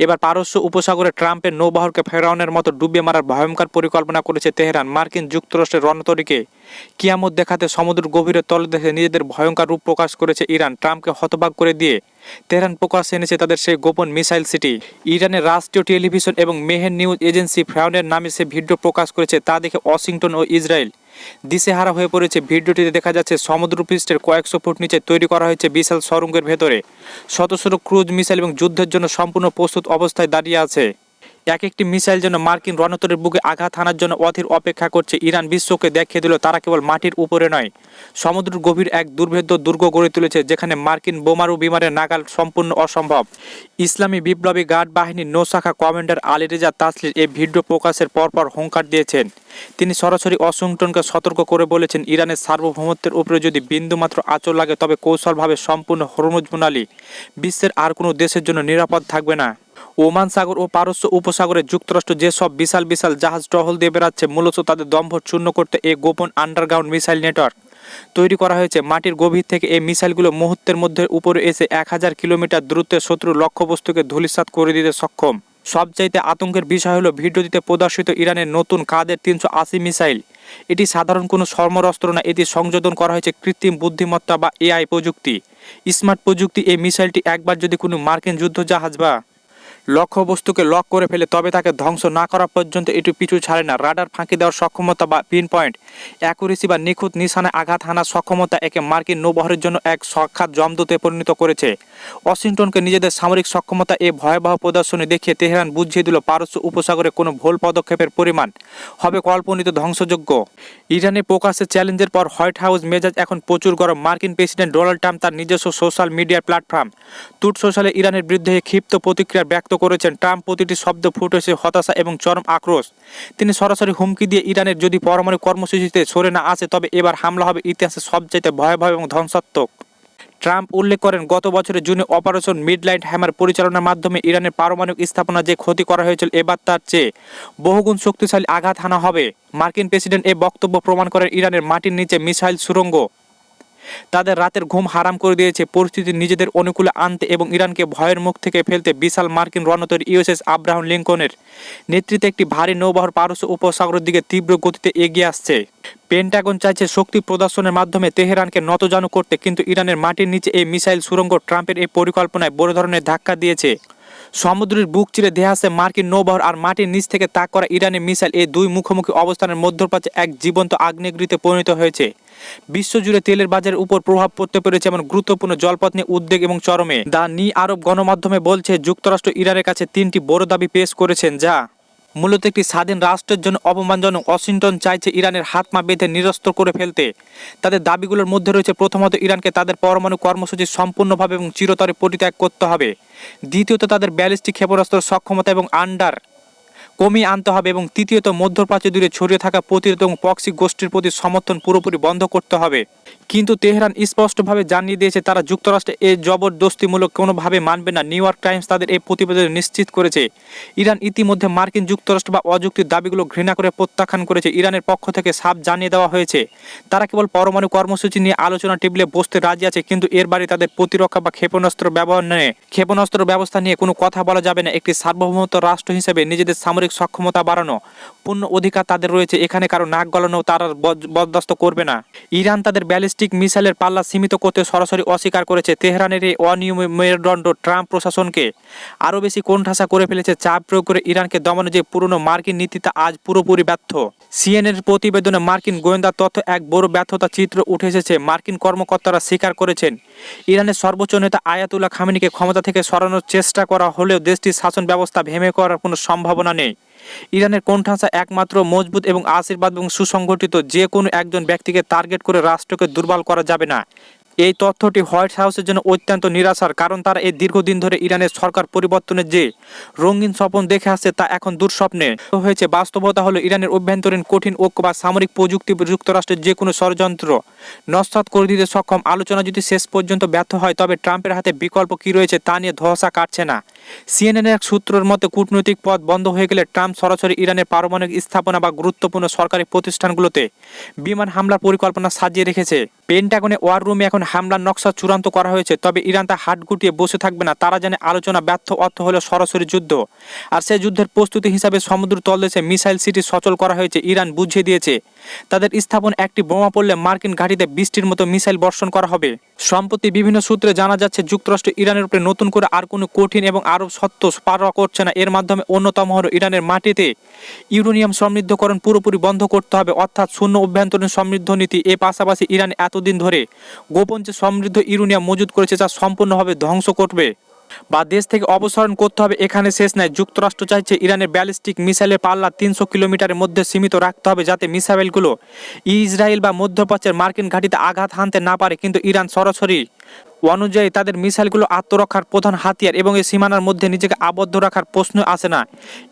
এবার পারস্য উপসাগরে ট্রাম্পের নৌবাহরকে ফেরাউনের মতো ডুবে মারার ভয়ঙ্কর পরিকল্পনা করেছে তেহরান। মার্কিন যুক্তরাষ্ট্রের রণতরীকে কিয়ামত দেখাতে সমুদ্র গভীরে তলদেশে নিজেদের ভয়ঙ্কর রূপ প্রকাশ করেছে ইরান। ট্রাম্পকে হতবাক করে দিয়ে তেহরান প্রকাশ এনেছে তাদের সেই গোপন মিসাইল সিটি। ইরানের রাষ্ট্রীয় টেলিভিশন এবং মেহের নিউজ এজেন্সি ফ্রাউনের নামে সে ভিডিও প্রকাশ করেছে, তা দেখে ওয়াশিংটন ও ইসরায়েল দিশেহারা হয়ে পড়েছে ভিডিওটিতে দেখা যাচ্ছে সমুদ্রপৃষ্ঠের কয়েকশো ফুট নিচে তৈরি করা হয়েছে বিশাল সরঙ্গের ভেতরে। শত শত ক্রুজ, মিসাইল এবং যুদ্ধের জন্য সম্পূর্ণ প্রস্তুত অবস্থায় দাঁড়িয়ে আছে। এক একটি মিসাইল যেন মার্কিন রণতরের বুকে আঘাত হানার জন্য অধীর অপেক্ষা করছে ইরান। বিশ্বকে দেখিয়ে দিল, তারা কেবল মাটির উপরে নয়, সমুদ্র গভীর এক দুর্ভেদ্য দুর্গ গড়ে তুলেছে, যেখানে মার্কিন বোমারু বিমানের নাগাল সম্পূর্ণ অসম্ভব। ইসলামী বিপ্লবী গার্ড বাহিনীর নৌশাখা কমান্ডার আলী রেজা তাসলির এই ভিডিও প্রকাশের পরপর হুঙ্কার দিয়েছেন। তিনি সরাসরি ওয়াশিংটনকে সতর্ক করে বলেছেন, ইরানের সার্বভৌমত্বের উপরে যদি বিন্দুমাত্র আচর লাগে, তবে কৌশলভাবে সম্পূর্ণ হরমুজ প্রণালী বিশ্বের আর কোনো দেশের জন্য নিরাপদ থাকবে না। ওমান সাগর ও পারস্য উপসাগরে যুক্তরাষ্ট্র যেসব বিশাল বিশাল জাহাজ টহল দিয়ে বেড়াচ্ছে, মূলত তাদের দম্ভ চূর্ণ করতে এই গোপন আন্ডারগ্রাউন্ড মিসাইল নেটওয়ার্ক তৈরি করা হয়েছে। মাটির গভীর থেকে এই মিসাইলগুলো মুহূর্তের মধ্যে উপরে এসে এক হাজার কিলোমিটার দূরত্বে শত্রু লক্ষ্যবস্তুকে ধূলিসাৎ করে দিতে সক্ষম। সবচাইতে আতঙ্কের বিষয় হলো ভিডিওটিতে প্রদর্শিত ইরানের নতুন কাদের তিনশো আশি মিসাইল। এটি সাধারণ কোনো সমরাস্ত্র না, এটি সংযোজন করা হয়েছে কৃত্রিম বুদ্ধিমত্তা বা এআই প্রযুক্তি। স্মার্ট প্রযুক্তি এই মিসাইলটি একবার যদি কোনো মার্কিন যুদ্ধ জাহাজ বা লক্ষ্যবস্তুকে লক করে ফেলে, তবে তাকে ধ্বংস না করা পর্যন্ত এটি পিছু ছাড়ে না। রাডার ফাঁকি দেওয়ার সক্ষমতা বা পিন পয়েন্ট অ্যাকুরেসি বা নিখুঁত নিশানায় আঘাত হানার সক্ষমতা একে মার্কিন নৌবহরের জন্য এক সাক্ষাৎ জমদূতে পরিণত করেছে। ওয়াশিংটনকে নিজেদের সামরিক সক্ষমতা এ ভয়াবহ প্রদর্শনী দেখিয়ে তেহরান বুঝিয়ে দিল, পারস্য উপসাগরে কোনো ভুল পদক্ষেপের পরিমাণ হবে কল্পনিত ধ্বংসযোগ্য। ইরানে প্রকাশের চ্যালেঞ্জের পর হোয়াইট হাউস মেজাজ এখন প্রচুর গরম। মার্কিন প্রেসিডেন্ট ডোনাল্ড ট্রাম্প তার নিজস্ব সোশ্যাল মিডিয়ার প্ল্যাটফর্ম টুট সোশ্যালে ইরানের বিরুদ্ধে ক্ষিপ্ত প্রতিক্রিয়া ব্যক্ত করেছেন। ট্রাম্প প্রতিটি শব্দ ফুটেছে হতাশা এবং চরম আক্রোশ। তিনি সরাসরি হুমকি দিয়ে ইরানের যদি পরমাণু কর্মসূচিতে সরে না আসে, তবে এবার হামলা হবে ইতিহাসের সবচাইতে ভয়াবহ এবং ধ্বংসাত্মক। ট্রাম্প উল্লেখ করেন, গত বছরের জুনে অপারেশন মিডলাইট হ্যামার পরিচালনার মাধ্যমে ইরানের পারমাণবিক স্থাপনা যে ক্ষতি করা হয়েছিল, এবার তার চেয়ে বহুগুণ শক্তিশালী আঘাত হানা হবে। মার্কিন প্রেসিডেন্ট এ বক্তব্য প্রমাণ করেন, ইরানের মাটির নিচে মিসাইল সুরঙ্গ তাদের রাতের ঘুম হারাম করে দিয়েছে। পরিস্থিতি নিজেদের অনুকূলে আনতে এবং ইরানকে ভয়ের মুখ থেকে ফেলতে বিশাল মার্কিন রণতরী ইউএসএস আব্রাহাম লিঙ্কনের নেতৃত্বে একটি ভারী নৌবাহর পারস্য উপসাগরের দিকে তীব্র গতিতে এগিয়ে আসছে। পেন্টাগন চাইছে শক্তি প্রদর্শনের মাধ্যমে তেহরানকে নতজানু করতে, কিন্তু ইরানের মাটির নিচে এই মিসাইল সুরঙ্গ ট্রাম্পের এই পরিকল্পনায় বড় ধরনের ধাক্কা দিয়েছে। সমুদ্রের বুক চিরে দেহা আছে মার্কিন নৌবহর আর মাটির নিচ থেকে তাক করা ইরানি মিসাইল। এই দুই মুখোমুখি অবস্থানের মধ্যপ্রাচ্যে এক জীবন্ত আগ্নেয়গৃতে পরিণত হয়েছে। বিশ্বজুড়ে তেলের বাজারের উপর প্রভাব পড়তে পেরেছে এমন গুরুত্বপূর্ণ জলপথ নিয়ে উদ্বেগ এবং চরমে। দা নি আরব গণমাধ্যমে বলছে, যুক্তরাষ্ট্র ইরানের কাছে তিনটি বড় দাবি পেশ করেছেন, যা মূলত একটি স্বাধীন রাষ্ট্রের জন্য অপমানজনক ওয়াশিংটন চাইছে ইরানের হাত মা বেঁধে নিরস্ত্র করে ফেলতে। তাদের দাবিগুলোর মধ্যে রয়েছে প্রথমত ইরানকে তাদের পরমাণু কর্মসূচি সম্পূর্ণভাবে এবং চিরতরে পরিত্যাগ করতে হবে। দ্বিতীয়ত তাদের ব্যালিস্টিক ক্ষেপণাস্ত্র সক্ষমতা এবং আন্ডার কমিয়ে আনতে হবে এবং তৃতীয়ত মধ্যপ্রাচ্য দূরে ছড়িয়ে থাকা প্রতিরোধ এবং পক্সি গোষ্ঠীর প্রতি সমর্থন পুরোপুরি বন্ধ করতে হবে। কিন্তু তেহরান স্পষ্টভাবে জানিয়ে দিয়েছে, তারা যুক্তরাষ্ট্রে এই জবরদস্তিমূলক কোনোভাবে মানবে না। নিউ ইয়র্ক টাইমস তাদের এই প্রতিবেদনে নিশ্চিত করেছে। ইরান ইতিমধ্যে মার্কিন যুক্তরাষ্ট্র বা অযুক্তির দাবিগুলো ঘৃণা করে প্রত্যাখ্যান করেছে। ইরানের পক্ষ থেকে সাপ জানিয়ে দেওয়া হয়েছে, তারা কেবল পরমাণু কর্মসূচি নিয়ে আলোচনা টেবিলে বসতে রাজি আছে, কিন্তু এর বাড়ি তাদের প্রতিরক্ষা বা ক্ষেপণাস্ত্র ব্যবহার নিয়ে। ক্ষেপণাস্ত্র ব্যবস্থা নিয়ে কোনো কথা বলা যাবে না। একটি সার্বভৌমত্ব রাষ্ট্র হিসেবে নিজেদের সামরিক সক্ষমতা বাড়ানো, পূর্ণ অধিকার তাদের রয়েছে। এখানে কারও নাক গলানো তারা বরদাস্ত করবে না। ইরান তাদের ব্যালিস্টিক মিসাইলের পাল্লা সীমিত করতে সরাসরি অস্বীকার করেছে। তেহরানের এই অনিয়ম মেরুদণ্ড ট্রাম্প প্রশাসনকে আরও বেশি কোণঠাসা করে ফেলেছে। চাপ প্রয়োগ করে ইরানকে দমনে যে পুরনো মার্কিন নীতিতে আজ পুরোপুরি ব্যর্থ। সিএনএর প্রতিবেদনে মার্কিন গোয়েন্দা তথ্য এক বড় ব্যর্থতা চিত্র উঠে এসেছে। মার্কিন কর্মকর্তারা স্বীকার করেছেন, ইরানের সর্বোচ্চ নেতা আয়াতুল্লাহ খামিনিকে ক্ষমতা থেকে সরানোর চেষ্টা করা হলেও দেশটির শাসন ব্যবস্থা ভেঙে করার কোনো সম্ভাবনা নেই। ইরানের কোণঠাসা একমাত্র মজবুত এবং আশীর্বাদ এবং সুসংগঠিত যে কোনো একজন ব্যক্তিকে টার্গেট করে রাষ্ট্রকে দুর্বল করা যাবে না। এই তথ্যটি হোয়াইট হাউসের জন্য অত্যন্ত নিরাশার কারণ তারা এই দীর্ঘদিন ধরে ইরানের সরকার পরিবর্তনের যে রঙিন স্বপ্ন দেখে আসছে তা এখন দুঃস্বপ্নে। হয়েছে বাস্তবতা হলো ইরানের অভ্যন্তরীণ কঠিন ঐক্য বা সামরিক প্রযুক্তি যুক্তরাষ্ট্রের যে কোনো ষড়যন্ত্র নস্বাত করে দিতে সক্ষম। আলোচনা যদি শেষ পর্যন্ত ব্যর্থ হয়, তবে ট্রাম্পের হাতে বিকল্প কী রয়েছে তা নিয়ে ধসা কাটছে না। সিএনএন এক সূত্রের মতে, কূটনৈতিক পথ বন্ধ হয়ে গেলে ট্রাম্প সরাসরি ইরানের পারমাণবিক স্থাপনা বা গুরুত্বপূর্ণ সরকারি প্রতিষ্ঠানগুলোতে বিমান হামলার পরিকল্পনা সাজিয়ে রেখেছে। পেন্টাগনে ওয়ার রুমে এখন হামলার নকশা চূড়ান্ত করা হয়েছে, তবে ইরান তা হাট গুটিয়ে বসে থাকবে না, তারা জানে আলোচনা ব্যর্থ, অর্থ হলো সরাসরি যুদ্ধ। আর সেই যুদ্ধের প্রস্তুতি হিসাবে সমুদ্র তলদেশে মিসাইল সিটি সচল করা হয়েছে, ইরান বুঝিয়ে দিয়েছে। তাদের স্থাপন একটি বোমা পড়লে মার্কিন ঘাঁটিতে বৃষ্টির মতো মিসাইল বর্ষণ করা হবে। সম্প্রতি বিভিন্ন সূত্রে জানা যাচ্ছে, যুক্তরাষ্ট্র ইরানের উপরে নতুন করে আর কোনো কঠিন এবং আরব সত্য পারোয়া করছে না। এর মাধ্যমে অন্যতম হলো ইরানের মাটিতে ইউরেনিয়াম সমৃদ্ধকরণ পুরোপুরি বন্ধ করতে হবে, অর্থাৎ শূন্য অভ্যন্তরীণ সমৃদ্ধ নীতি। এর পাশাপাশি ইরান এতদিন ধরে গোপন যে সমৃদ্ধ ইউরেনিয়াম মজুদ করেছে যা সম্পূর্ণভাবে ধ্বংস করবে বা দেশ থেকে অপসারণ করতে হবে এখানে শেষ নাই। যুক্তরাষ্ট্র চাইছে ইরানের ব্যালিস্টিক মিসাইলের পাল্লা তিনশো কিলোমিটারের মধ্যে সীমিত রাখতে হবে যাতে মিসাইলগুলো ইসরায়েল বা মধ্যপ্রাচ্যের মার্কিন ঘাঁটিতে আঘাত হানতে না পারে, কিন্তু ইরান সরাসরি অনুযায়ী তাদের মিসাইলগুলো আত্মরক্ষার প্রধান হাতিয়ার এবং এই সীমানার মধ্যে নিজেকে আবদ্ধ রাখার প্রশ্ন আসে না।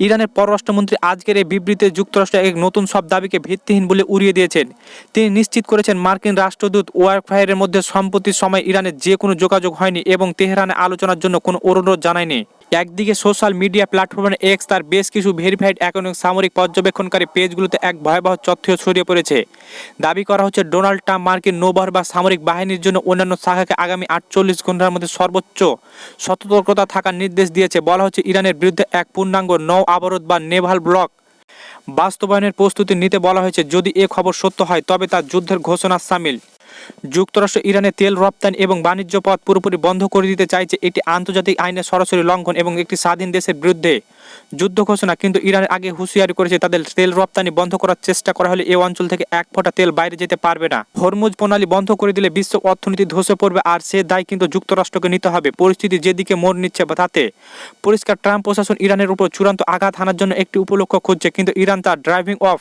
ইরানের পররাষ্ট্রমন্ত্রী আজকের এই বিবৃতিতে যুক্তরাষ্ট্র এক নতুন সব দাবিকে ভিত্তিহীন বলে উড়িয়ে দিয়েছেন। তিনি নিশ্চিত করেছেন মার্কিন রাষ্ট্রদূত ওয়ারফায়ারের মধ্যে সম্প্রতির সময় ইরানের যে কোনো যোগাযোগ হয়নি এবং তেহরানে আলোচনার জন্য কোনো অনুরোধ জানায়নি। একদিকে সোশ্যাল মিডিয়া প্ল্যাটফর্মে এক্স তার বেশ কিছু ভেরিফাইড অ্যাকাউন্ট সামরিক পর্যবেক্ষণকারী পেজগুলোতে এক ভয়াবহ তথ্য ছড়িয়ে পড়েছে। দাবি করা হচ্ছে, ডোনাল্ড ট্রাম্প, মার্কিন নৌবহর বা সামরিক বাহিনীর জন্য অন্যান্য শাখাকে আগামী আটচল্লিশ ঘণ্টার মধ্যে সর্বোচ্চ সতর্কতা থাকার নির্দেশ দিয়েছে। বলা হচ্ছে, ইরানের বিরুদ্ধে এক পূর্ণাঙ্গ নৌ আবরোধ বা নেভাল ব্লক বাস্তবায়নের প্রস্তুতি নিতে বলা হয়েছে। যদি এ খবর সত্য হয়, তবে তা যুদ্ধের ঘোষণা সামিল। যুক্তরাষ্ট্র ইরানে তেল রপ্তানি এবং বাণিজ্য পথ পুরোপুরি বন্ধ করে দিতে চাইছে এটি আন্তর্জাতিক আইনের সরাসরি লঙ্ঘন এবং একটি স্বাধীন দেশের বিরুদ্ধে। যুদ্ধ ঘোষণা, কিন্তু ইরানের আগে হুঁশিয়ারি করেছে তাদের তেল রপ্তানি বন্ধ করার চেষ্টা করা হলে এই অঞ্চল থেকে এক ফোঁটা তেল বাইরে যেতে পারবে না। হরমুজ প্রণালী বন্ধ করে দিলে বিশ্ব অর্থনীতি ধসে পড়বে আর সে দায় কিন্তু যুক্তরাষ্ট্রকে নিতে হবে। পরিস্থিতি যেদিকে মোড় নিচ্ছে তাতে। পরিষ্কার, ট্রাম্প প্রশাসন ইরানের উপর চূড়ান্ত আঘাত হানার জন্য একটি উপলক্ষ খুঁজছে, কিন্তু ইরান তার ড্রাইভিং অফ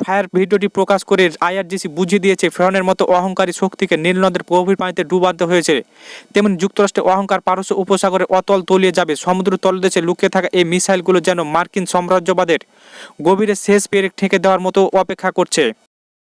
ফায়ার ভিডিওটি প্রকাশ করে আইআরজিসি বুঝিয়ে দিয়েছে ফেরনের মতো অহংকারী শক্তিকে নীল নদের গভীর পানিতে ডুবাতে হয়েছে। তেমনি যুক্তরাষ্ট্রের অহংকার পারস্য উপসাগরে অতল তলিয়ে যাবে। সমুদ্র তলদেশে লুকিয়ে থাকা এই মিসাইলগুলো যেন মার্কিন সাম্রাজ্যবাদের গভীরে শেষ পেরেক ঠেকে দেওয়ার মতো অপেক্ষা করছে।